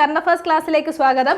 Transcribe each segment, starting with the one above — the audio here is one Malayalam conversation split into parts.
കറണ്ട് അഫയേഴ്സ് ക്ലാസ്സിലേക്ക് സ്വാഗതം.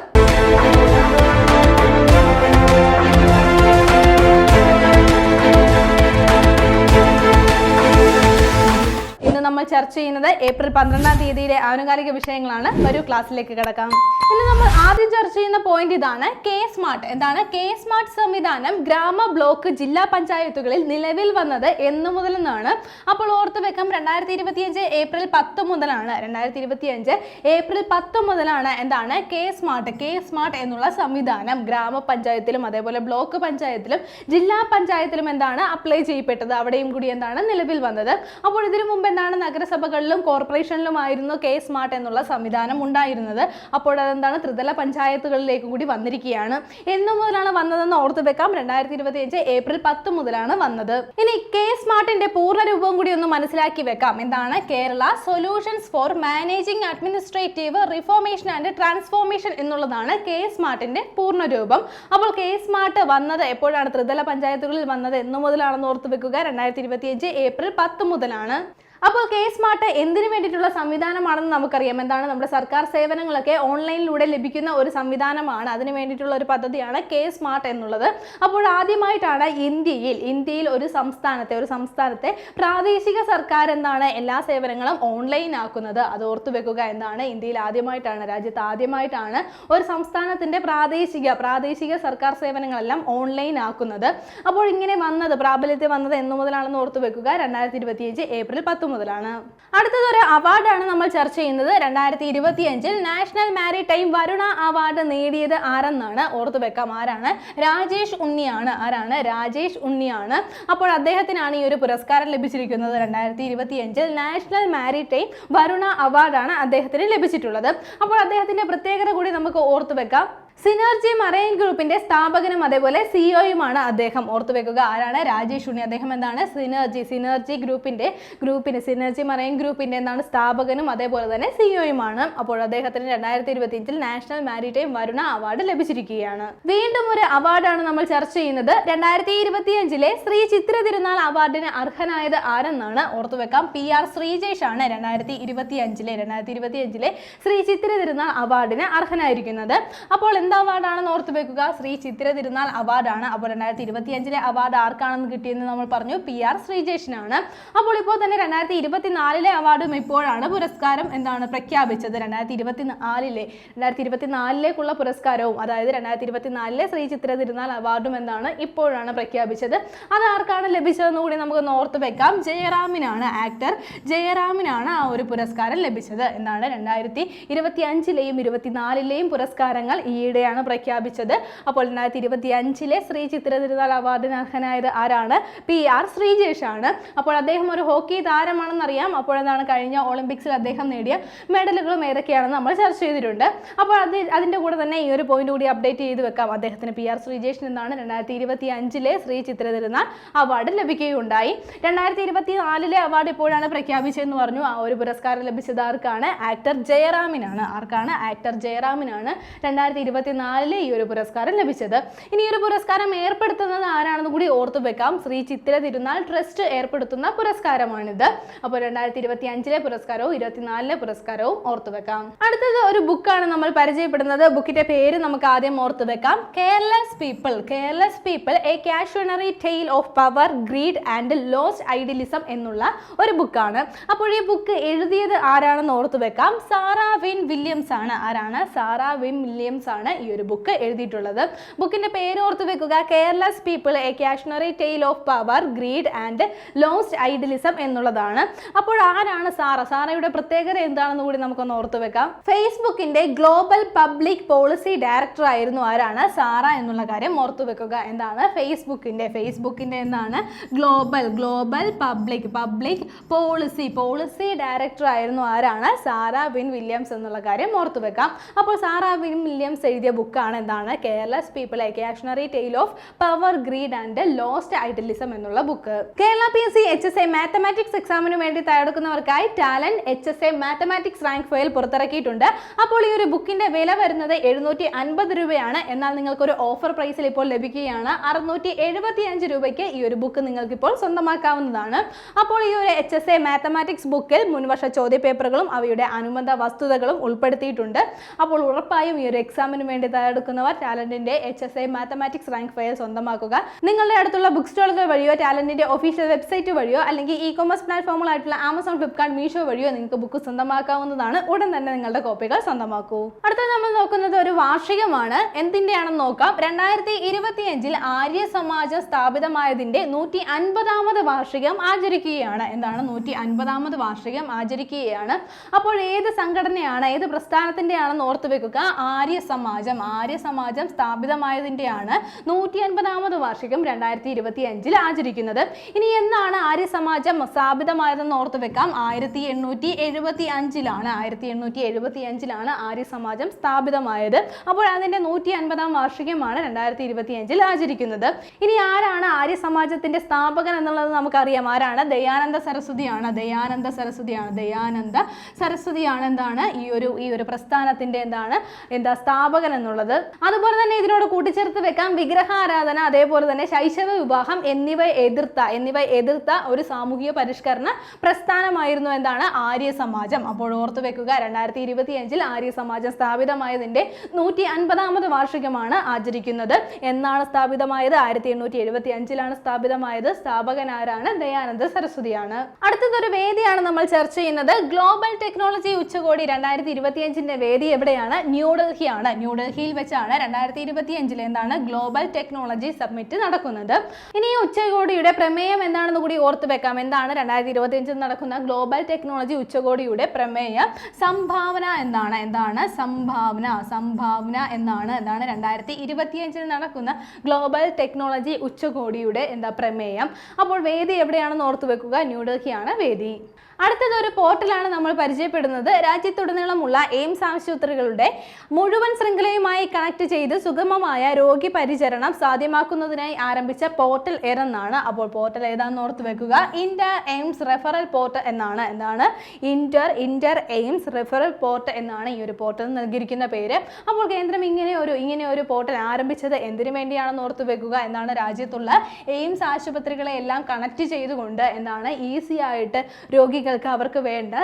നമ്മൾ ചർച്ച ചെയ്യുന്നത് ഏപ്രിൽ പന്ത്രണ്ടാം തീയതിയിലെ ആനുകാലിക വിഷയങ്ങളാണ്. ഒരു ക്ലാസ്സിലേക്ക് കിടക്കാം. ഇന്ന് നമ്മൾ ആദ്യം ചർച്ച ചെയ്യുന്ന പോയിന്റ് ഇതാണ് കെ സ്മാർട്ട്. എന്താണ്? കെ സ്മാർട്ട് സംവിധാനം ഗ്രാമ ബ്ലോക്ക് ജില്ലാ പഞ്ചായത്തുകളിൽ നിലവിൽ വന്നത് എന്നു മുതലെന്നാണ്. അപ്പോൾ ഓർത്ത് വെക്കാം രണ്ടായിരത്തി ഇരുപത്തിയഞ്ച് ഏപ്രിൽ പത്ത് മുതലാണ്. രണ്ടായിരത്തി ഇരുപത്തിയഞ്ച് ഏപ്രിൽ പത്ത് മുതലാണ് എന്താണ്? K smart. കെ സ്മാർട്ട് എന്നുള്ള സംവിധാനം ഗ്രാമപഞ്ചായത്തിലും അതേപോലെ ബ്ലോക്ക് പഞ്ചായത്തിലും ജില്ലാ പഞ്ചായത്തിലും എന്താണ്? അപ്ലൈ ചെയ്യപ്പെട്ടത്. അവിടെയും കൂടി എന്താണ്? നിലവിൽ വന്നത്. അപ്പോൾ ഇതിനു മുമ്പ് എന്താണ് നഗരസഭകളിലും കോർപ്പറേഷനിലും ആയിരുന്നു കെ സ്മാർട്ട് എന്നുള്ള സംവിധാനം ഉണ്ടായിരുന്നത്. അപ്പോൾ അതെന്താണ്? ത്രിതല പഞ്ചായത്തുകളിലേക്കും കൂടി വന്നിരിക്കുകയാണ്. എന്നു മുതലാണ് വന്നതെന്ന് ഓർത്ത് വെക്കാം. രണ്ടായിരത്തി ഇരുപത്തി അഞ്ച് ഏപ്രിൽ പത്ത് മുതലാണ് വന്നത്. ഇനി കെ സ്മാർട്ടിന്റെ പൂർണ രൂപം കൂടി ഒന്ന് മനസ്സിലാക്കി വെക്കാം. എന്താണ്? Kerala solutions for managing administrative reformation and transformation എന്നുള്ളതാണ് കെ സ്മാർട്ടിന്റെ പൂർണ രൂപം. അപ്പോൾ കെ സ്മാർട്ട് വന്നത് എപ്പോഴാണ്? ത്രിതല പഞ്ചായത്തുകളിൽ വന്നത് എന്നു മുതലാണെന്ന് ഓർത്ത് വെക്കുക. രണ്ടായിരത്തി ഇരുപത്തിയഞ്ച് ഏപ്രിൽ പത്ത് മുതലാണ്. അപ്പോൾ കെ സ്മാർട്ട് എന്തിനു വേണ്ടിയിട്ടുള്ള സംവിധാനമാണെന്ന് നമുക്കറിയാം. എന്താണ്? നമ്മുടെ സർക്കാർ സേവനങ്ങളൊക്കെ ഓൺലൈനിലൂടെ ലഭിക്കുന്ന ഒരു സംവിധാനമാണ്. അതിന് വേണ്ടിയിട്ടുള്ള ഒരു പദ്ധതിയാണ് കെ സ്മാർട്ട് എന്നുള്ളത്. അപ്പോൾ ആദ്യമായിട്ടാണ് ഇന്ത്യയിൽ ഇന്ത്യയിൽ ഒരു സംസ്ഥാനത്തെ ഒരു സംസ്ഥാനത്തെ പ്രാദേശിക സർക്കാർ എന്താണ് എല്ലാ സേവനങ്ങളും ഓൺലൈൻ ആക്കുന്നത് അത് ഓർത്തു വെക്കുക എന്താണ്? ഇന്ത്യയിൽ ആദ്യമായിട്ടാണ് രാജ്യത്ത് ആദ്യമായിട്ടാണ് ഒരു സംസ്ഥാനത്തിന്റെ പ്രാദേശിക പ്രാദേശിക സർക്കാർ സേവനങ്ങളെല്ലാം ഓൺലൈൻ ആക്കുന്നത് അപ്പോൾ ഇങ്ങനെ വന്നത് പ്രാബല്യത്തിൽ വന്നത് എന്നു മുതലാണെന്ന് ഓർത്തു വെക്കുക. രണ്ടായിരത്തി ഇരുപത്തിയഞ്ച് ഏപ്രിൽ പത്ത് മുതലാണ്. അടുത്തത് ഒരു അവാർഡാണ് നമ്മൾ ചർച്ച ചെയ്യുന്നത്. രണ്ടായിരത്തി ഇരുപത്തി അഞ്ചിൽ നാഷണൽ മാരിടൈം വരുണ അവാർഡ് നേടിയത് ആരെന്നാണ് ഓർത്തു വെക്കാം. ആരാണ്? രാജേഷ് ഉണ്ണിയാണ്. ആരാണ്? രാജേഷ് ഉണ്ണിയാണ്. അപ്പോൾ അദ്ദേഹത്തിനാണ് ഈ ഒരു പുരസ്കാരം ലഭിച്ചിരിക്കുന്നത്. രണ്ടായിരത്തി ഇരുപത്തി അഞ്ചിൽ നാഷണൽ മാരിടൈം വരുണ അവാർഡാണ് അദ്ദേഹത്തിന് ലഭിച്ചിട്ടുള്ളത്. അപ്പോൾ അദ്ദേഹത്തിന്റെ പ്രത്യേകത കൂടി നമുക്ക് ഓർത്തു വെക്കാം. സിനർജി മറൈൻ ഗ്രൂപ്പിന്റെ സ്ഥാപകനും അതേപോലെ സിഇഒയുമാണ് അദ്ദേഹം. ഓർത്തു വെക്കുക ആരാണ്? രാജേഷ് ഉണ്ണി. അദ്ദേഹം എന്താണ്? സിനർജി. സിനർജി ഗ്രൂപ്പിന്റെ ഗ്രൂപ്പിന് സിനർജി മറൈൻ ഗ്രൂപ്പിന്റെ എന്താണ്? സ്ഥാപകനും അതേപോലെ തന്നെ സിഇഒയുമാണ് അപ്പോൾ അദ്ദേഹത്തിന് രണ്ടായിരത്തി ഇരുപത്തിയഞ്ചിൽ നാഷണൽ മാരിടൈം വരുണ അവാർഡ് ലഭിച്ചിരിക്കുകയാണ്. വീണ്ടും ഒരു അവാർഡാണ് നമ്മൾ ചർച്ച ചെയ്യുന്നത്. രണ്ടായിരത്തി ഇരുപത്തിയഞ്ചിലെ ശ്രീ ചിത്ര തിരുനാൾ അവാർഡിന് അർഹനായത് ആരെന്നാണ്? ഓർത്തുവെക്കാം പി ആർ ശ്രീജേഷ് ആണ് രണ്ടായിരത്തി ഇരുപത്തി അഞ്ചിലെ രണ്ടായിരത്തി ഇരുപത്തി അഞ്ചിലെ ശ്രീ ചിത്ര തിരുനാൾ അവാർഡിന് അർഹനായിരിക്കുന്നത്. അപ്പോൾ എന്ത് അവാർഡാണെന്ന് ഓർത്ത് വെക്കുക. ശ്രീ ചിത്ര തിരുനാൾ അവാർഡാണ്. അപ്പോൾ രണ്ടായിരത്തി ഇരുപത്തി അഞ്ചിലെ അവാർഡ് ആർക്കാണെന്ന് കിട്ടിയെന്ന് നമ്മൾ പറഞ്ഞു. പി ആർ ശ്രീജേഷിനാണ്. അപ്പോൾ ഇപ്പോൾ തന്നെ രണ്ടായിരത്തി ഇരുപത്തിനാലിലെ അവാർഡും ഇപ്പോഴാണ് പുരസ്കാരം എന്താണ് പ്രഖ്യാപിച്ചത്. രണ്ടായിരത്തി ഇരുപത്തി നാലിലെ രണ്ടായിരത്തി ഇരുപത്തി നാലിലേക്കുള്ള പുരസ്കാരവും അതായത് രണ്ടായിരത്തി ഇരുപത്തി നാലിലെ ശ്രീ ചിത്ര തിരുനാൾ അവാർഡും എന്താണ് ഇപ്പോഴാണ് പ്രഖ്യാപിച്ചത്. അത് ആർക്കാണ് ലഭിച്ചതെന്ന് കൂടി നമുക്ക് ഓർത്ത് വെക്കാം. ജയറാമിനാണ് ആക്ടർ. ജയറാമിനാണ് ആ ഒരു പുരസ്കാരം ലഭിച്ചത്. എന്താണ് രണ്ടായിരത്തി ഇരുപത്തി അഞ്ചിലെയും ഇരുപത്തിനാലിലെയും പുരസ്കാരങ്ങൾ ഈയിടെയാണ് പ്രഖ്യാപിച്ചത്. അപ്പോൾ രണ്ടായിരത്തി ഇരുപത്തി അഞ്ചിലെ ശ്രീ ചിത്ര തിരുനാൾ അവാർഡിന് അർഹനായത് ആരാണ്? പി ആർ ശ്രീജേഷ് ആണ്. അപ്പോൾ അദ്ദേഹം ഒരു ഹോക്കി താരമാണെന്ന് അറിയാം അപ്പോൾ എന്താണ് കഴിഞ്ഞ ഒളിമ്പിക്സിൽ അദ്ദേഹം നേടിയ മെഡലുകളും ഏതൊക്കെയാണെന്ന് നമ്മൾ ചർച്ച ചെയ്തിട്ടുണ്ട്. അപ്പോൾ അത് അതിന്റെ കൂടെ തന്നെ ഈ ഒരു പോയിന്റ് കൂടി അപ്ഡേറ്റ് ചെയ്ത് വെക്കാം. അദ്ദേഹത്തിന് പി ആർ ശ്രീജേഷ് എന്നാണ് രണ്ടായിരത്തി ഇരുപത്തി അഞ്ചിലെ ശ്രീ ചിത്ര തിരുനാൾ അവാർഡ് ലഭിക്കുകയുണ്ടായി. രണ്ടായിരത്തി ഇരുപത്തി നാലിലെ അവാർഡ് ഇപ്പോഴാണ് പ്രഖ്യാപിച്ചതെന്ന് പറഞ്ഞു. ആ ഒരു പുരസ്കാരം ലഭിച്ചത് ആർക്കാണ്? ആക്ടർ ജയറാമിനാണ്. ആർക്കാണ്? ആക്ടർ ജയറാമിനാണ്. രണ്ടായിരത്തി ഇരുപത്തിനാലിലെ ഈ ഒരു പുരസ്കാരം ലഭിച്ചത്. ഇനി ഈ ഒരു പുരസ്കാരം ഏർപ്പെടുത്തുന്നത് ആരാണെന്ന് കൂടി ഓർത്തു വെക്കാം. ശ്രീ ചിത്ര തിരുനാൾ ട്രസ്റ്റ് ഏർപ്പെടുത്തുന്ന പുരസ്കാരമാണിത്. അപ്പോൾ രണ്ടായിരത്തി ഇരുപത്തി അഞ്ചിലെ പുരസ്കാരവും ഇരുപത്തിനാലിലെ പുരസ്കാരവും ഓർത്തു വെക്കാം. അടുത്തത് ഒരു ബുക്കാണ് നമ്മൾ പരിചയപ്പെടുന്നത്. ബുക്കിന്റെ പേര് നമുക്ക് ആദ്യം ഓർത്തു വെക്കാം. Careless people careless people a cautionary tale of power greed and lost idealism എന്നുള്ള ഒരു ബുക്കാണ്. അപ്പോൾ ഈ ബുക്ക് എഴുതിയത് ആരാണെന്ന് ഓർത്തു വെക്കാം. സാറ വിൻ വില്യംസ് ആണ്. ആരാണ്? സാറ വിൻ വില്യംസ് ആണ്. ഈ ഒരു ബുക്ക് എഴുതിയിട്ടുള്ളത്. ബുക്കിന്റെ പേര് ഓർത്ത് വെക്കുക. Careless people a cautionary tale of power greed and lost idealism എന്നുള്ളതാണ്. അപ്പോൾ ആരാണ് സാറ? സാറയുടെ പ്രത്യേകത എന്താണെന്ന് കൂടി നമുക്കൊന്ന് ഓർത്ത് വെക്കാം. ഫേസ്ബുക്കിന്റെ ഗ്ലോബൽ പബ്ലിക് പോളിസി ഡയറക്ടർ ആയിരുന്നു ആരാണ്? സാറ എന്നുള്ള കാര്യം ഓർത്തു വെക്കുക. എന്താണ്? ഫേസ്ബുക്കിന്റെ ഫേസ്ബുക്കിന്റെ എന്താണ്? Global global public public policy policy director ആയിരുന്നു ആരാണ്? സാറ വിൻ വില്യംസ് എന്നുള്ള കാര്യം ഓർത്തു വെക്കാം. അപ്പോൾ സാറ വിൻ വില്യംസ് എഴുതിയ ബുക്കാണ് എന്താണ്? Careless people a cautionary tale of power greed and lost idealism എന്നുള്ള book Kerala P S C H S A mathematics എക്സാമിന് വേണ്ടി തയ്യാറെടുക്കുന്നവർക്കായി talent H S A mathematics rank file പുറത്തിറക്കിയിട്ടുണ്ട്. അപ്പോൾ ഈ ഒരു ബുക്കിന്റെ വില വരുന്നത് എഴുന്നൂറ്റി അൻപത് രൂപയാണ്. എന്നാൽ നിങ്ങൾക്ക് ഒരു ഓഫർ പ്രൈസിൽ ഇപ്പോൾ ലഭിക്കുകയാണ്. അറുന്നൂറ്റി എഴുപത്തി അഞ്ച് രൂപയ്ക്ക് ഈ ഒരു ബുക്ക് നിങ്ങൾക്ക് ഇപ്പോൾ സ്വന്തമാക്കാവുന്നതാണ്. അപ്പോൾ ഈ ഒരു എച്ച് എസ് എ മാത്തമാറ്റിക്സ് ബുക്കിൽ മുൻവർഷ ചോദ്യപേപ്പറുകളും അവയുടെ അനുബന്ധ വസ്തുതകളും ഉൾപ്പെടുത്തിയിട്ടുണ്ട്. അപ്പോൾ ഉറപ്പായും ഈ ഒരു എക്സാമിന് വേണ്ടി തയ്യാറെടുക്കുന്നവർ ടാലന്റിന്റെ H S I mathematics rank file സ്വന്തമാക്കുക. നിങ്ങളുടെ അടുത്തുള്ള ബുക്ക് സ്റ്റോളുകൾ വഴിയോ ടാലന്റിന്റെ ഒഫീഷ്യൽ വെബ്സൈറ്റ് വഴിയോ അല്ലെങ്കിൽ ഇ കൊമേഴ്സ് പ്ലാറ്റ്ഫോമുകളായിട്ടുള്ള ആമസോൺ ഫ്ലിപ്കാർട്ട് മീഷോ വഴിയോ നിങ്ങൾക്ക് ബുക്ക് സ്വന്തമാക്കാവുന്നതാണ്. ഉടൻ തന്നെ നിങ്ങളുടെ കോപ്പികൾ സ്വന്തമാക്കൂ. അടുത്ത നമ്മൾ നോക്കുന്നത് ഒരു വാർഷികമാണ്. എന്തിന്റെയാണെന്ന് നോക്കാം. രണ്ടായിരത്തി ഇരുപത്തിയഞ്ചിൽ ആര്യ സമാജം സ്ഥാപിതമായതിന്റെ നൂറ്റി അൻപതാമത് വാർഷികം ആചരിക്കുകയാണ്. എന്താണ്? നൂറ്റി അൻപതാമത് വാർഷികം ആചരിക്കുകയാണ്. അപ്പോൾ ഏത് സംഘടനയാണ് ഏത് പ്രസ്ഥാനത്തിന്റെ ആണെന്ന് ഓർത്തു വെക്കുക. ആര്യ സമാജം. ആര്യ സമാജം സ്ഥാപിതമായതിന്റെയാണ് നൂറ്റി അൻപതാമത് വാർഷികം രണ്ടായിരത്തി ഇരുപത്തി അഞ്ചിൽ ആചരിക്കുന്നത്. ഇനി എന്നാണ് ആര്യ സമാജം സ്ഥാപിതമായതെന്ന് ഓർത്തു വെക്കാം. ആയിരത്തി എണ്ണൂറ്റി എഴുപത്തി അഞ്ചിലാണ് ആയിരത്തി എണ്ണൂറ്റി എഴുപത്തി അഞ്ചിലാണ് ആര്യ സമാജം സ്ഥാപിതമായത്. അപ്പോൾ അതിന്റെ നൂറ്റി അൻപതാം വാർഷികമാണ് രണ്ടായിരത്തി ഇരുപത്തി അഞ്ചിൽ ആചരിക്കുന്നത്. ഇനി ആരാണ് ആര്യ സമാജത്തിന്റെ സ്ഥാപകൻ എന്നുള്ളത് നമുക്കറിയാം. ആരാണ്? ദയാനന്ദ സരസ്വതിയാണ്. ദയാനന്ദ സരസ്വതിയാണ്. ദയാനന്ദ സരസ്വതിയാണ് എന്താണ്? ഈ ഒരു ഈ ഒരു പ്രസ്ഥാനത്തിന്റെ എന്താണ്? എന്താ സ്ഥാപകൻ എന്നുള്ളത്. അതുപോലെ തന്നെ ഇതിനോട് കൂട്ടിച്ചേർത്ത് വെക്കാം വിഗ്രഹാരാധന അതേപോലെ തന്നെ ശൈശവ വിവാഹം എന്നിവ എതിർത്ത എന്നിവ എതിർത്ത ഒരു സാമൂഹിക പരിഷ്കരണ പ്രസ്ഥാനമായിരുന്നു എന്താണ് ആര്യ സമാജം. അപ്പോൾ ഓർത്തു വെക്കുക രണ്ടായിരത്തി ഇരുപത്തി അഞ്ചിൽ ആര്യ സമാജം സ്ഥാപിതമായതിന്റെ നൂറ്റി അൻപതാമത് വാർഷികമാണ് ആചരിക്കുന്നത്. എന്നാണ് സ്ഥാപിതമായത്? ആയിരത്തി എണ്ണൂറ്റി എഴുപത്തി അഞ്ചിലാണ് സ്ഥാപിതമായത് സ്ഥാപകനാരാണ് ദയാനന്ദ സരസ്വതിയാണ്. അടുത്തതൊരു വേദിയാണ് നമ്മൾ ചർച്ച ചെയ്യുന്നത്. ഗ്ലോബൽ ടെക്നോളജി ഉച്ചകോടി രണ്ടായിരത്തി ഇരുപത്തി അഞ്ചിന്റെ വേദി എവിടെയാണ്? ന്യൂഡൽഹിയാണ്. ന്യൂഡൽഹിയിൽ വെച്ചാണ് രണ്ടായിരത്തി ഇരുപത്തി അഞ്ചിൽ എന്താണ് ഗ്ലോബൽ ടെക്നോളജി സബ്മിറ്റ് നടക്കുന്നത്. ഇനി ഈ ഉച്ചകോടിയുടെ പ്രമേയം എന്താണെന്ന് കൂടി ഓർത്ത് വെക്കാം. എന്താണ് രണ്ടായിരത്തി ഇരുപത്തി അഞ്ചിൽ നടക്കുന്ന ഗ്ലോബൽ ടെക്നോളജി ഉച്ചകോടിയുടെ പ്രമേയം? സംഭാവന എന്താണ്? എന്താണ് സംഭാവന? സംഭാവന എന്നാണ് എന്താണ് രണ്ടായിരത്തി ഇരുപത്തിയഞ്ചിൽ നടക്കുന്ന ഗ്ലോബൽ ടെക്നോളജി ഉച്ചകോടിയുടെ എന്താ പ്രമേയം? അപ്പോൾ വേദി എവിടെയാണെന്ന് ഓർത്തു വെക്കുക. ന്യൂഡൽഹിയാണ് വേദി. അടുത്തത് ഒരു പോർട്ടലാണ് നമ്മൾ പരിചയപ്പെടുന്നത്. രാജ്യത്തുടനീളമുള്ള എയിംസ് ആശുപത്രികളുടെ മുഴുവൻ ശൃംഖലയുമായി കണക്ട് ചെയ്ത് സുഗമമായ രോഗി പരിചരണം സാധ്യമാക്കുന്നതിനായി ആരംഭിച്ച പോർട്ടൽ ഏതെന്നാണ്? അപ്പോൾ പോർട്ടൽ ഏതാണെന്ന് ഓർത്ത് വെക്കുക. ഇന്റർ എയിംസ് റെഫറൽ പോർട്ട് എന്നാണ്. എന്താണ്? Inter inter AIIMS referral port എന്നാണ് ഈ ഒരു പോർട്ടൽ നൽകിയിരിക്കുന്ന പേര്. അപ്പോൾ കേന്ദ്രം ഇങ്ങനെ ഒരു ഇങ്ങനെ ഒരു പോർട്ടൽ ആരംഭിച്ചത് എന്തിനു വേണ്ടിയാണെന്ന് ഓർത്ത് വെക്കുക എന്നാണ് രാജ്യത്തുള്ള എയിംസ് ആശുപത്രികളെ എല്ലാം കണക്ട് ചെയ്തുകൊണ്ട് എന്താണ് ഈസി ആയിട്ട് രോഗികൾക്ക് അവർക്ക് വേണ്ട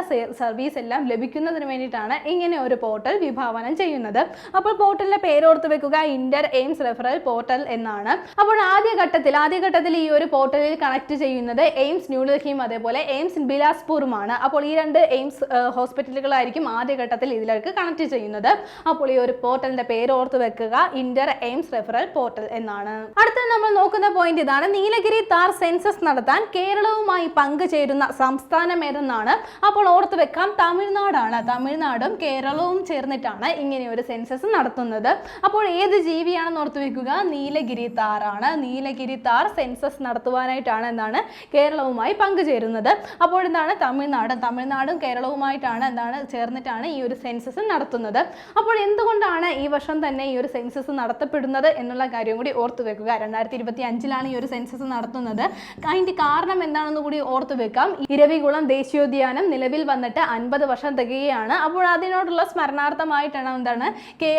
സർവീസ് എല്ലാം ലഭിക്കുന്നതിന് വേണ്ടിയിട്ടാണ് ഇങ്ങനെ ഒരു പോർട്ടൽ വിഭാവനം ചെയ്യുന്നത്. അപ്പോൾ പോർട്ടലിന്റെ പേര് ഓർത്ത് വെക്കുക. ഇന്റർ എയിംസ് റെഫറൽ പോർട്ടൽ എന്നാണ്. അപ്പോൾ ആദ്യ ഘട്ടത്തിൽ ആദ്യ ഘട്ടത്തിൽ ഈ ഒരു പോർട്ടലിൽ കണക്ട് ചെയ്യുന്നത് എയിംസ് ന്യൂഡൽഹിയും അതേപോലെ എയിംസ് ബിലാസ്പൂറുമാണ് അപ്പോൾ ഈ രണ്ട് എയിംസ് ഹോസ്പിറ്റലുകളായിരിക്കും ആദ്യ ഘട്ടത്തിൽ ഇതിലേക്ക് കണക്ട് ചെയ്യുന്നത്. അപ്പോൾ ഈ ഒരു പോർട്ടലിന്റെ പേര് ഓർത്ത് വെക്കുക. ഇന്റർ എയിംസ് റെഫറൽ പോർട്ടൽ എന്നാണ്. അടുത്ത നമ്മൾ നോക്കുന്ന പോയിന്റ് ഇതാണ്. നീലഗിരി താർ സെൻസസ് നടത്താൻ കേരളവുമായി പങ്കുചേരുന്ന സംസ്ഥാനം ഏതെന്നാണ്? അപ്പോൾ ഓർത്ത് വെക്കാം. തമിഴ്നാടാണ്. തമിഴ്നാടും കേരളവും ചേർന്നിട്ടാണ് ഇങ്ങനെ ഒരു സെൻസസ് നടത്തുന്നത്. അപ്പോൾ ഏത് ജീവിയാണെന്ന് ഓർത്ത് വെക്കുക? നീലഗിരി താറാണ്. നീലഗിരി താർ സെൻസസ് നടത്തുവാനായിട്ടാണ് എന്താണ് കേരളവുമായി പങ്കുചേരുന്നത്. അപ്പോൾ എന്താണ് തമിഴ്നാട് തമിഴ്നാടും കേരളവുമായിട്ടാണ് എന്താണ് ചേർന്നിട്ടാണ് ഈ ഒരു സെൻസസ് നടത്തുന്നത്. അപ്പോൾ എന്തുകൊണ്ടാണ് ഈ വർഷം തന്നെ ഈ ഒരു സെൻസസ് നടത്തപ്പെടുന്നത് എന്നുള്ള കാര്യം കൂടി ഓർത്തു വെക്കുക. രണ്ടായിരത്തി ഇരുപത്തി അഞ്ചിലാണ് ഈ ഒരു സെൻസസ് നടത്തുന്നത്. അതിന്റെ കാരണം എന്താണെന്ന് കൂടി ഓർത്തു വെക്കാം. ഇരവികുളം ദേശീയോദ്യാനം നിലവിൽ വന്നിട്ട് അൻപത് വർഷം തികയാണ് അപ്പോൾ അതിനോടുള്ള സ്മരണാർത്ഥമായിട്ടാണ് എന്താണ്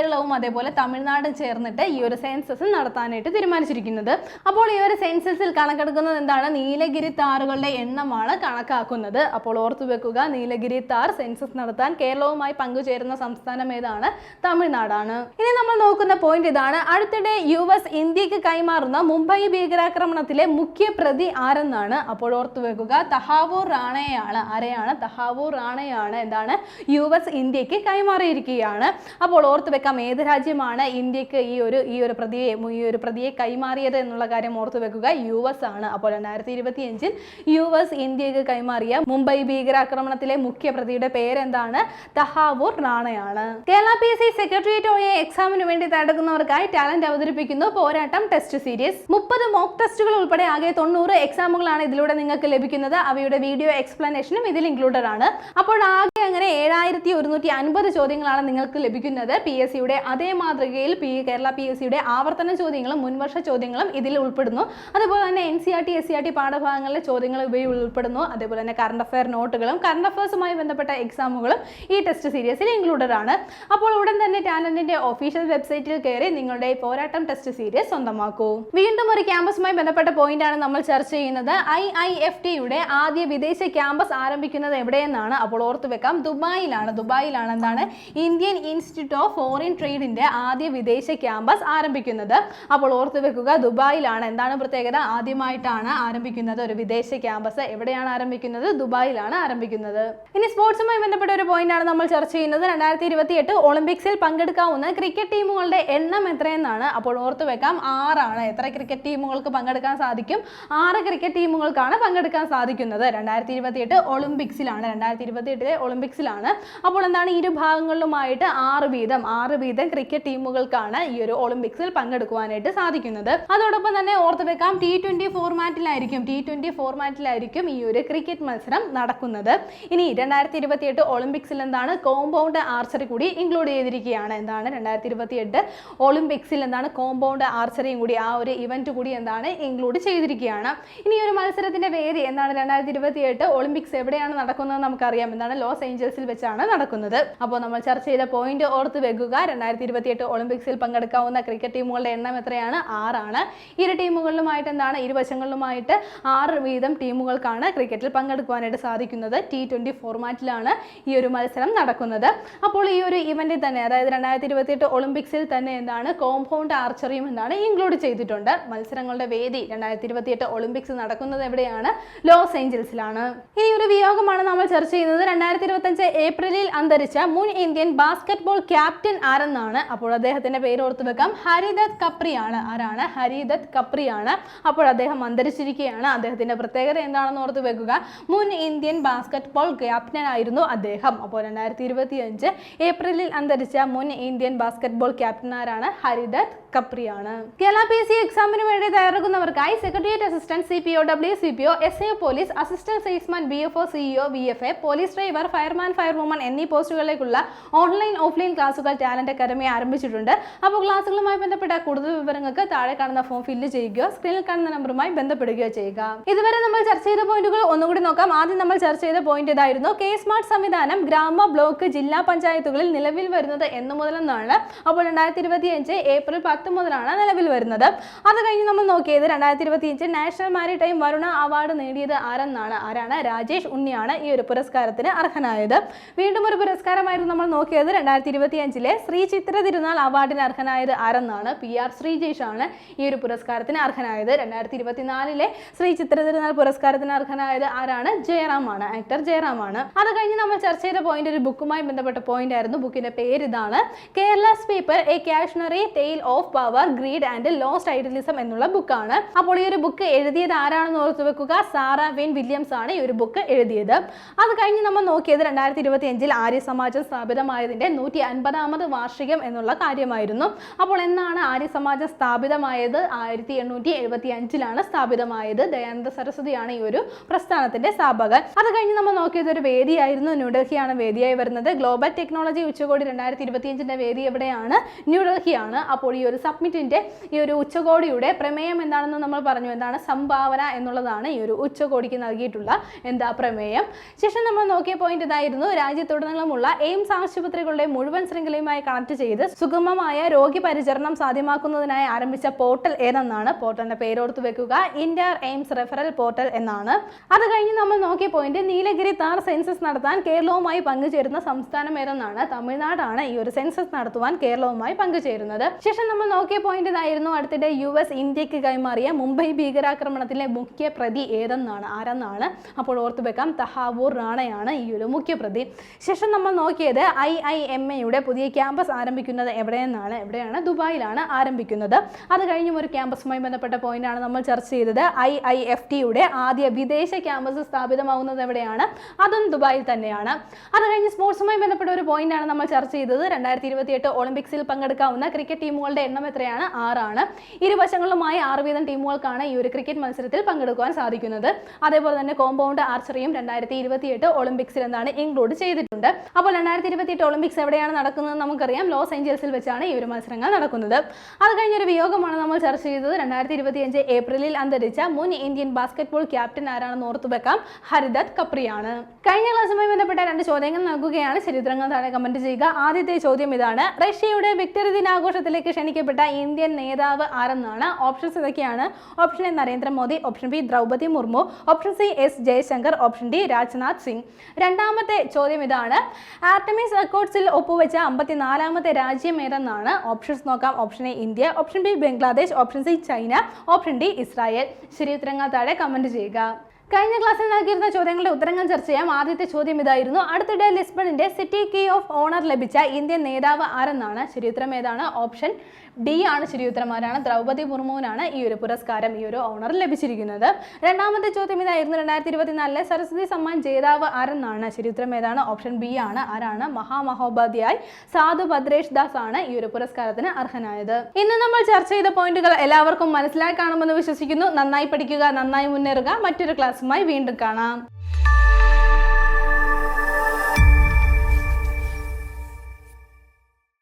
കേരളവും അതേപോലെ തമിഴ്നാട് ചേർന്നിട്ട് ഈ ഒരു സെൻസസ് നടത്താനായിട്ട് തീരുമാനിച്ചിരിക്കുന്നത്. അപ്പോൾ ഈ ഒരു സെൻസസിൽ കണക്കെടുക്കുന്നത് എന്താണ്? നീലഗിരി താറുകളുടെ എണ്ണമാണ് കണക്കാക്കുന്നത്. അപ്പോൾ ഓർത്തു വെക്കുക നീലഗിരി താർ സെൻസസ് നടത്താൻ കേരളവുമായി പങ്കുചേരുന്ന സംസ്ഥാനം ഏതാണ്? തമിഴ്നാടാണ്. ഇനി നമ്മൾ നോക്കുന്ന പോയിന്റ് ഇതാണ്. അടുത്തിടെ യു എസ് ഇന്ത്യയ്ക്ക് കൈമാറുന്ന മുംബൈ ഭീകരാക്രമണത്തിലെ മുഖ്യ പ്രതി ആരെന്നാണ്? അപ്പോൾ ഓർത്തു വെക്കുക തഹാവൂർ റാണയാണ്. ആരെയാണ്? തഹാവൂർ റാണയാണ് എന്താണ്? യു എസ് ഇന്ത്യയ്ക്ക് കൈമാറിയിരിക്കുകയാണ്. അപ്പോൾ ഓർത്തു വെക്കാം ഏത് രാജ്യമാണ് ഇന്ത്യയ്ക്ക് ഈ ഒരു ഈ ഒരു പ്രതിയെ ഈ ഒരു പ്രതിയെ കൈമാറിയത് എന്നുള്ള കാര്യം ഓർത്തു വെക്കുക. യു എസ് ആണ്. അപ്പോൾ രണ്ടായിരത്തി ഇരുപത്തി അഞ്ചിൽ യു എസ് ഇന്ത്യയ്ക്ക് കൈമാറിയ മുംബൈ ഭീകരാക്രമണത്തിലെ മുഖ്യ പ്രതിയുടെ പേരെന്താണ്? Tahawwur റാണയാണ്. Kerala P S C secretariat O എക്സാമിന് വേണ്ടി തടക്കുന്നവർക്കായി ടാലന്റ് അവതരിപ്പിക്കുന്നു. പോരാട്ടം ടെസ്റ്റ് സീരീസ് മുപ്പത് മോക്ക് ടെസ്റ്റുകൾ ഉൾപ്പെടെ ആകെ തൊണ്ണൂറ് എക്സാമുകളാണ് ഇതിലൂടെ നിങ്ങൾക്ക് ലഭിക്കുന്നത്. അവയുടെ വീഡിയോ എക്സ്പ്ലനേഷനും ഇതിൽ ഇൻക്ലൂഡഡ് ആണ്. അപ്പോൾ അങ്ങനെ ഏഴായിരത്തി ഒരുന്നൂറ്റി അൻപത് ചോദ്യങ്ങളാണ് നിങ്ങൾക്ക് ലഭിക്കുന്നത്. പി എസ് സിയുടെ അതേ മാതൃകയിൽ പി കേരള പി എസ് സിയുടെ ആവർത്തന ചോദ്യങ്ങളും മുൻവർഷ ചോദ്യങ്ങളും ഇതിൽ ഉൾപ്പെടുന്നു. അതുപോലെ തന്നെ N C R T S C R T പാഠഭാഗങ്ങളിലെ ചോദ്യങ്ങൾ ഇവയിൽ ഉൾപ്പെടുന്നു. അതേപോലെ തന്നെ കറണ്ട് അഫയർ നോട്ടുകളും കറണ്ട് അഫയേഴ്സുമായി ബന്ധപ്പെട്ട എക്സാമുകളും ഈ ടെസ്റ്റ് സീരീസിൽ ഇൻക്ലൂഡഡ് ആണ്. അപ്പോൾ ഉടൻ തന്നെ ടാലന്റിന്റെ ഒഫീഷ്യൽ വെബ്സൈറ്റിൽ കയറി നിങ്ങളുടെ പോരാട്ടം ടെസ്റ്റ് സീരീസ് സ്വന്തമാക്കൂ. വീണ്ടും ഒരു ക്യാമ്പസുമായി ബന്ധപ്പെട്ട പോയിന്റ് ആണ് നമ്മൾ ചർച്ച ചെയ്യുന്നത്. ഐ ഐ എഫ് ടിയുടെ ആദ്യ വിദേശ ക്യാമ്പസ് ആരംഭിക്കുന്നത് എവിടെയെന്നാണ് അപ്പോൾ ഓർത്തു വെക്കാം ദുബായിലാണ്. ദുബായിലാണ് എന്താണ്? ഇന്ത്യൻ ഇൻസ്റ്റിറ്റ്യൂട്ട് ഓഫ് ഫോറിൻ ട്രേഡിന്റെ ആദ്യ വിദേശ ക്യാമ്പസ് ആരംഭിക്കുന്നത്. അപ്പോൾ ഓർത്ത് വെക്കുക ദുബായിലാണ്. എന്താണ് പ്രത്യേകത? ആദ്യമായിട്ടാണ് ആരംഭിക്കുന്നത് ഒരു വിദേശ ക്യാമ്പസ്. എവിടെയാണ് ആരംഭിക്കുന്നത്? ദുബായിലാണ് ആരംഭിക്കുന്നത്. ഇനി സ്പോർട്സുമായി ബന്ധപ്പെട്ട ഒരു പോയിന്റ് ആണ് നമ്മൾ ചർച്ച ചെയ്യുന്നത്. രണ്ടായിരത്തി ഇരുപത്തി എട്ട് ഒളിമ്പിക്സിൽ പങ്കെടുക്കാവുന്ന ക്രിക്കറ്റ് ടീമുകളുടെ എണ്ണം എത്രയെന്നാണ് അപ്പോൾ ഓർത്ത് വെക്കാം. ആറാണ്. എത്ര ക്രിക്കറ്റ് ടീമുകൾക്ക് പങ്കെടുക്കാൻ സാധിക്കും? ആറ് ക്രിക്കറ്റ് ടീമുകൾക്കാണ് പങ്കെടുക്കാൻ സാധിക്കുന്നത്. രണ്ടായിരത്തി ഇരുപത്തി എട്ട് ഒളിമ്പിക്സിലാണ്. രണ്ടായിരത്തി ഇരുപത്തി എട്ടിലെ ഒളിമ്പിക്സിലാണ്. അപ്പോൾ എന്താണ് ഇരു ഭാഗങ്ങളിലുമായിട്ട് ആറ് വീതം ആറ് വീതം ക്രിക്കറ്റ് ടീമുകൾക്കാണ് ഈ ഒരു ഒളിമ്പിക്സിൽ പങ്കെടുക്കുവാനായിട്ട് സാധിക്കുന്നത്. അതോടൊപ്പം തന്നെ ഓർത്ത് വെക്കാം ടി ട്വന്റി ഫോർമാറ്റിലായിരിക്കും ടി ട്വന്റി ഫോർമാറ്റിലായിരിക്കും ഈ ഒരു ക്രിക്കറ്റ് മത്സരം നടക്കുന്നത്. ഇനി രണ്ടായിരത്തി ഇരുപത്തി എട്ട് ഒളിമ്പിക്സിൽ എന്താണ് കോമ്പൗണ്ട് ആർച്ചറി കൂടി ഇൻക്ലൂഡ് ചെയ്തിരിക്കുകയാണ്. എന്താണ് രണ്ടായിരത്തി ഇരുപത്തി എട്ട് ഒളിമ്പിക്സിൽ എന്താണ് കോമ്പൗണ്ട് ആർച്ചറിയും കൂടി ആ ഒരു ഇവന്റ് കൂടി എന്താണ് ഇൻക്ലൂഡ് ചെയ്തിരിക്കുകയാണ്. ഇനി ഒരു മത്സരത്തിന്റെ വേദി എന്താണ് രണ്ടായിരത്തി ഇരുപത്തി എട്ട് ഒളിമ്പിക്സ് എവിടെയാണ് നടക്കുന്നത് നമുക്കറിയാം. എന്താണ് ലോസ് ഏഞ്ചൽസിൽ വെച്ചാണ് നടക്കുന്നത്. അപ്പോൾ നമ്മൾ ചർച്ച ചെയ്ത പോയിന്റ് ഓർത്ത് വെക്കുക. രണ്ടായിരത്തി ഇരുപത്തി എട്ട് ഒളിമ്പിക്സിൽ പങ്കെടുക്കാവുന്ന ക്രിക്കറ്റ് ടീമുകളുടെ എണ്ണം എത്രയാണ്? ആറാണ്. ഇരു ടീമുകളിലുമായിട്ട് എന്താണ്? ഇരുവശങ്ങളിലുമായിട്ട് ആറ് വീതം ടീമുകൾക്കാണ് ക്രിക്കറ്റിൽ പങ്കെടുക്കുവാനായിട്ട് സാധിക്കുന്നത്. ടി ട്വന്റി ഫോർമാറ്റിലാണ് ഈ ഒരു മത്സരം നടക്കുന്നത്. അപ്പോൾ ഈ ഒരു ഇവന്റിൽ തന്നെ അതായത് രണ്ടായിരത്തി ഇരുപത്തി എട്ട് ഒളിമ്പിക്സിൽ തന്നെ എന്താണ്? കോമ്പൗണ്ട് ആർച്ചറിയും എന്താണ് ഇൻക്ലൂഡ് ചെയ്തിട്ടുണ്ട്. മത്സരങ്ങളുടെ വേദി രണ്ടായിരത്തി ഇരുപത്തി എട്ട് ഒളിമ്പിക്സ് നടക്കുന്നത് എവിടെയാണ്? ലോസ് ഏഞ്ചൽസിലാണ് ഈ ഒരു വിയോഗമാണ് നമ്മൾ ചർച്ച ചെയ്യുന്നത്. രണ്ടായിരത്തി ഇരുപത്തഞ്ച് ഏപ്രിലിൽ അന്തരിച്ച മുൻ ഇന്ത്യൻ ബാസ്കറ്റ്ബോൾ ക്യാപ്റ്റൻ ആരെന്നാണ്? അപ്പോൾ അദ്ദേഹത്തിന്റെ പേര് ഓർത്തു വെക്കാം. ഹരിദത്ത് കപ്രിയാണ്. ആരാണ്? ഹരിദത്ത് കപ്രിയാണ്. അപ്പോൾ അദ്ദേഹം അന്തരിച്ചിരിക്കുകയാണ്. അദ്ദേഹത്തിന്റെ പ്രത്യേകത എന്താണെന്ന് ഓർത്ത് വെക്കുക. മുൻ ഇന്ത്യൻ ബാസ്കറ്റ്ബോൾ ക്യാപ്റ്റൻ ആയിരുന്നു അദ്ദേഹം. അപ്പോൾ രണ്ടായിരത്തി ഇരുപത്തി അഞ്ച് ഏപ്രിലിൽ അന്തരിച്ച മുൻ ഇന്ത്യൻ ബാസ്കറ്റ്ബോൾ ക്യാപ്റ്റൻ ആരാണ്? ഹരിദത്ത് കപ്രിയാണ്. കേരള പി സി എക്സാമിന് വേണ്ടി തയ്യാറെടുക്കുന്നവർക്കായി secretariat assistant C P O W C P O S A police assistant salesman B F O CEO V F A police driver fireman fire woman എന്നീ പോസ്റ്റുകളിലേക്കുള്ള ഓൺലൈൻ ഓഫ്ലൈൻ ക്ലാസുകൾ ടാലന്റ് അക്കാദമി ആരംഭിച്ചിട്ടുണ്ട്. അപ്പോൾ ക്ലാസുകളുമായി ബന്ധപ്പെട്ട കൂടുതൽ വിവരങ്ങൾക്ക് താഴെ കാണുന്ന ഫോം ഫില്ല് ചെയ്യുകയോ സ്ക്രീനിൽ കാണുന്ന നമ്പറുമായി ബന്ധപ്പെടുകയോ ചെയ്യുക. ഇതുവരെ നമ്മൾ ചർച്ച ചെയ്ത പോയിന്റുകൾ ഒന്നുകൂടി നോക്കാം. ആദ്യം നമ്മൾ ചർച്ച ചെയ്ത പോയിന്റ് ഇതായിരുന്നു കെ സ്മാർട്ട് സംവിധാനം ഗ്രാമ ബ്ലോക്ക് ജില്ലാ പഞ്ചായത്തുകളിൽ നിലവിൽ വരുന്നത് എന്ന് മുതലെന്നാണ്. അപ്പോൾ രണ്ടായിരത്തി ഇരുപത്തി അഞ്ച് ഏപ്രിൽ പത്ത് മുതലാണ് നിലവിൽ വരുന്നത്. അത് കഴിഞ്ഞ് നമ്മൾ നോക്കിയത് രണ്ടായിരത്തി ഇരുപത്തി അഞ്ച് നാഷണൽ മാരിടൈം വരുണ അവാർഡ് നേടിയത് ആരെന്നാണ്? ആരാണ്? രാജേഷ് ഉണ്ണിയാണ് ഈ ഒരു പുരസ്കാരത്തിന് അർഹനായത്. വീണ്ടും ഒരു പുരസ്കാരമായിരുന്നു നമ്മൾ നോക്കിയത് രണ്ടായിരത്തി ഇരുപത്തി അഞ്ചിലെ ശ്രീ ചിത്ര തിരുനാൾ അവാർഡിന് അർഹനായത് ആരെന്നാണ് പി ആർ ശ്രീജേഷ് ആണ് ഈ ഒരു പുരസ്കാരത്തിന് അർഹനായത്. രണ്ടായിരത്തി ഇരുപത്തിനാലിലെ ശ്രീ ചിത്ര തിരുനാൾ പുരസ്കാരത്തിന് അർഹനായത് ആരാണ്? ജയറാം ആണ്. ആക്ടർ ജയറാം ആണ്. അത് കഴിഞ്ഞ് നമ്മൾ ചർച്ച ചെയ്ത പോയിന്റ് ഒരു ബുക്കുമായി ബന്ധപ്പെട്ട പോയിന്റ് ആയിരുന്നു. ബുക്കിന്റെ പേര് ഇതാണ് careless paper a cautionary tale of power greed and lost idealism എന്നുള്ള ബുക്കാണ്. അപ്പോൾ ഈ ഒരു ബുക്ക് എഴുതിയത് ആരാണെന്ന് ഓർത്തു വെക്കുക? സാറ വെൻ വില്യംസ് ആണ് ഈ ഒരു ബുക്ക് എഴുതിയത്. അത് കഴിഞ്ഞ് നമ്മൾ നോക്കിയത് രണ്ടായിരത്തി ഇരുപത്തി അഞ്ചിൽ ആര്യ സമാജം സ്ഥാപിതമായതിന്റെ നൂറ്റി അൻപതാമത് വാർഷികം എന്നുള്ള കാര്യമായിരുന്നു. അപ്പോൾ എന്നാണ് ആര്യ സമാജം സ്ഥാപിതമായത്? ആയിരത്തി എണ്ണൂറ്റി എഴുപത്തി അഞ്ചിലാണ് സ്ഥാപിതമായത്. ദയാനന്ദ സരസ്വതിയാണ് ഈ ഒരു പ്രസ്ഥാനത്തിന്റെ സ്ഥാപകൻ. അത് കഴിഞ്ഞ് നമ്മൾ നോക്കിയത് ഒരു വേദിയായിരുന്നു. ന്യൂഡൽഹിയാണ് വേദിയായി വരുന്നത്. ഗ്ലോബൽ ടെക്നോളജി ഉച്ചകോടി രണ്ടായിരത്തി ഇരുപത്തിയഞ്ചിന്റെ വേദി എവിടെയാണ്? ന്യൂഡൽഹിയാണ് അപ്പോൾ ഈ ഒരു സബ്മിറ്റിന്റെ ഈ ഒരു ഉച്ചകോടിയുടെ പ്രമേയം എന്താണെന്ന് നമ്മൾ പറഞ്ഞു. എന്താണ്? സംഭാവന എന്നുള്ളതാണ് ഈ ഒരു ഉച്ചകോടിക്ക് നൽകിയിട്ടുള്ള എന്താ പ്രമേയം. ശേഷം നമ്മൾ നോക്കിയ പോയിന്റ് ഇതായിരുന്നു രാജ്യത്തുടനീളമുള്ള എയിംസ് ആശുപത്രികളുടെ മുഴുവൻ ശൃംഖലയുമായി കണക്ട് ചെയ്ത് സുഗമമായ രോഗി പരിചരണം സാധ്യമാക്കുന്നതിനായി ആരംഭിച്ച പോർട്ടൽ ഏതെന്നാണ്? പോർട്ടലിന്റെ പേരോർത്ത് വെക്കുക. ഇന്ത്യ എയിംസ് റെഫറൽ പോർട്ടൽ എന്നാണ്. അത് കഴിഞ്ഞ് നമ്മൾ നോക്കിയ പോയിന്റ് നീലഗിരി താർ സെൻസസ് നടത്താൻ കേരളവുമായി പങ്കുചേരുന്ന സംസ്ഥാനം ഏതെന്നാണ്? തമിഴ്നാടാണ് ഈ ഒരു സെൻസസ് നടത്തുവാൻ കേരളവുമായി പങ്കുചേരുന്നത്. ശേഷം നമ്മൾ നോക്കിയ പോയിന്റ് ഇതായിരുന്നു. അടുത്തിടെ യു എസ് ഇന്ത്യയ്ക്ക് കൈമാറിയ മുംബൈ ഭീകരാക്രമണത്തിലെ മുഖ്യ പ്രതി ഏതെന്നാണ്? ആരെന്നാണ്? അപ്പോൾ ഓർത്തു വെക്കാം. തഹാവൂർ റാണയാണ് ഈ ഒരു പ്രതി? ശേഷം നമ്മൾ നോക്കിയത് ഐ ഐ എം എയുടെ പുതിയ ക്യാമ്പസ് ആരംഭിക്കുന്നത് എവിടെയെന്നാണ്. എവിടെയാണ്? ദുബായിലാണ് ആരംഭിക്കുന്നത്. അത് കഴിഞ്ഞും ഒരു ക്യാമ്പസുമായി ബന്ധപ്പെട്ട പോയിന്റാണ് നമ്മൾ ചർച്ച ചെയ്തത്. ഐ ഐ എഫ് ടിയുടെ ആദ്യ വിദേശ ക്യാമ്പസ് സ്ഥാപിതമാകുന്നത് എവിടെയാണ്? അതും ദുബായിൽ തന്നെയാണ്. അത് കഴിഞ്ഞ് സ്പോർട്സുമായി ബന്ധപ്പെട്ട ഒരു പോയിന്റാണ് നമ്മൾ ചർച്ച ചെയ്തത്. രണ്ടായിരത്തി ഇരുപത്തി എട്ട് ഒളിമ്പിക്സിൽ പങ്കെടുക്കാവുന്ന ക്രിക്കറ്റ് ടീമുകളുടെ എണ്ണം എത്രയാണ്? ആറാണ്. ഇരുവശങ്ങളിലുമായി ആറ് വീതം ടീമുകൾക്കാണ് ഈ ഒരു ക്രിക്കറ്റ് മത്സരത്തിൽ പങ്കെടുക്കുവാൻ സാധിക്കുന്നത്. അതേപോലെ തന്നെ കോമ്പൗണ്ട് ആർച്ചറിയും രണ്ടായിരത്തി ഇരുപത്തിയെട്ട് ഒളിമ്പിക്സിൽ എന്താണ് ഇൻക്ലൂഡ് ചെയ്തിട്ടുണ്ട്. അപ്പോൾ രണ്ടായിരത്തി ഇരുപത്തിയെട്ട് ഒളിമ്പിക്സ് എവിടെയാണ് നടക്കുന്നത് നമുക്കറിയാം. ലോസ് ഏഞ്ചൽസിൽ വെച്ചാണ് ഈ ഒരു മത്സരങ്ങൾ നടക്കുന്നത്. അത് കഴിഞ്ഞൊരു വിയോഗമാണ് നമ്മൾ ചർച്ച ചെയ്തത്. രണ്ടായിരത്തി ഇരുപത്തിയഞ്ച് ഏപ്രിലിൽ അന്തരിച്ച മുൻ ഇന്ത്യൻ ബാസ്കറ്റ്ബോൾ ക്യാപ്റ്റൻ ആരാണെന്ന് ഓർത്തു വെക്കാം. ഹരിദത്ത് കപ്രിയാണ്. കഴിഞ്ഞ ക്ലാസ്സുമായി ബന്ധപ്പെട്ട രണ്ട് ചോദ്യങ്ങൾ നൽകുകയാണ്. ചരിത്രങ്ങൾ താഴെ കമന്റ് ചെയ്യുക. ആദ്യത്തെ ചോദ്യം ഇതാണ്. റഷ്യയുടെ വിക്ടറി ദിനാഘോഷത്തിലേക്ക് ക്ഷണിക്കപ്പെട്ട ഇന്ത്യൻ നേതാവ് ആരെന്നാണ്? ഓപ്ഷൻസ് ഇതൊക്കെയാണ്. Option A Narendra Modi option B Droupadi Murmu option C S Jaishankar option D Rajnath Singh. രണ്ടാമത്തെ ചോദ്യം ഇതാണ്. ആർട്ടമിസ് റെക്കോർഡ്സിൽ ഒപ്പുവെച്ച അമ്പത്തിനാലാമത്തെ രാജ്യം ഏതെന്നാണ്? ഓപ്ഷൻസ് നോക്കാം. Option A India option B Bangladesh option C China option D Israel. ശരി ഉത്തരങ്ങൾ താഴെ കമന്റ് ചെയ്യുക. കഴിഞ്ഞ ക്ലാസ്സിൽ നൽകിയിരുന്ന ചോദ്യങ്ങളുടെ ഉത്തരങ്ങൾ ചർച്ച ചെയ്യാം. ആദ്യത്തെ ചോദ്യം ഇതായിരുന്നു. അടുത്തിടെ ലിസ്ബണിന്റെ സിറ്റി കീ ഓഫ് ഓണർ ലഭിച്ച ഇന്ത്യൻ നേതാവ് ആരെന്നാണ്? ശരിയുത്തരം ഏതാണ്? ഓപ്ഷൻ ഡി ആണ് ശരിയുത്തരം ആരാണ്? ദ്രൗപതി മുർമുവിനാണ് ഈ ഒരു പുരസ്കാരം ഈ ഒരു ഓണർ ലഭിച്ചിരിക്കുന്നത്. രണ്ടാമത്തെ ചോദ്യം ഇതായിരുന്നു. രണ്ടായിരത്തി ഇരുപത്തിനാലിലെ സരസ്വതി സമ്മാൻ ജേതാവ് ആരെന്നാണ്? ശരിയുത്തരം ഏതാണ്? ഓപ്ഷൻ ബി ആണ്. ആരാണ്? മഹാമഹോപാധ്യായ് സാധു ഭദ്രേഷ് ദാസ് ആണ് ഈ ഒരു പുരസ്കാരത്തിന് അർഹനായത്. ഇന്ന് നമ്മൾ ചർച്ച ചെയ്ത പോയിന്റുകൾ എല്ലാവർക്കും മനസ്സിലായി കാണുമെന്ന് വിശ്വസിക്കുന്നു. നന്നായി പഠിക്കുക നന്നായി മുന്നേറുക. മറ്റൊരു ക്ലാസ്സുമായി വീണ്ടും കാണാം.